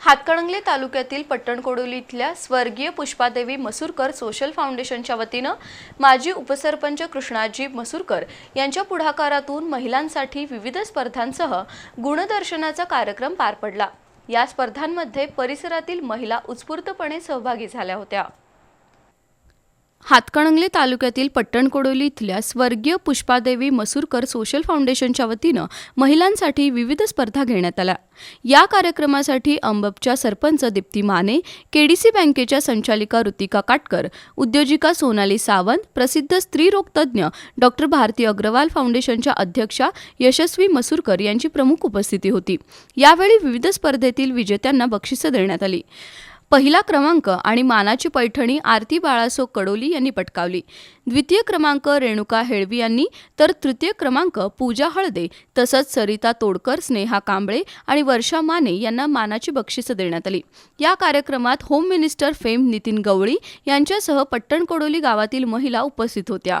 हातकणंगले तालुक्यातील पट्टणकोडोली इथल्या स्वर्गीय पुष्पादेवी मसूरकर सोशल फाउंडेशनच्या वतीनं माजी उपसरपंच कृष्णाजी मसूरकर यांच्या पुढाकारातून महिलांसाठी विविध स्पर्धांसह गुणदर्शनाचा कार्यक्रम पार पडला. या स्पर्धांमध्ये परिसरातील महिला उत्स्फूर्तपणे सहभागी झाल्या होत्या. हातकणंगले तालुक्यातील पट्टणकोडोली इथल्या स्वर्गीय पुष्पादेवी मसूरकर सोशल फाउंडेशनच्या वतीनं महिलांसाठी विविध स्पर्धा घेण्यात आल्या. या कार्यक्रमासाठी अंबपच्या सरपंच दीप्ती माने केडीसी बँकेच्या संचालिका ऋतिका काटकर उद्योजिका सोनाली सावंत प्रसिद्ध स्त्रीरोग तज्ज्ञ डॉक्टर भारती अग्रवाल फाउंडेशनच्या अध्यक्षा यशस्वी मसूरकर यांची प्रमुख उपस्थिती होती. यावेळी विविध स्पर्धेतील विजेत्यांना बक्षिसं देण्यात आली. पहिला क्रमांक आणि मानाची पैठणी आरती बाळासो कडोली यांनी पटकावली. द्वितीय क्रमांक रेणुका हेळवी यांनी तर तृतीय क्रमांक पूजा हळदे तसंच सरिता तोडकर स्नेहा कांबळे आणि वर्षा माने यांना मानाची बक्षिसं देण्यात आली. या कार्यक्रमात home minister fame Nitin Gawali यांच्यासह पट्टणकोडोली गावातील महिला उपस्थित होत्या.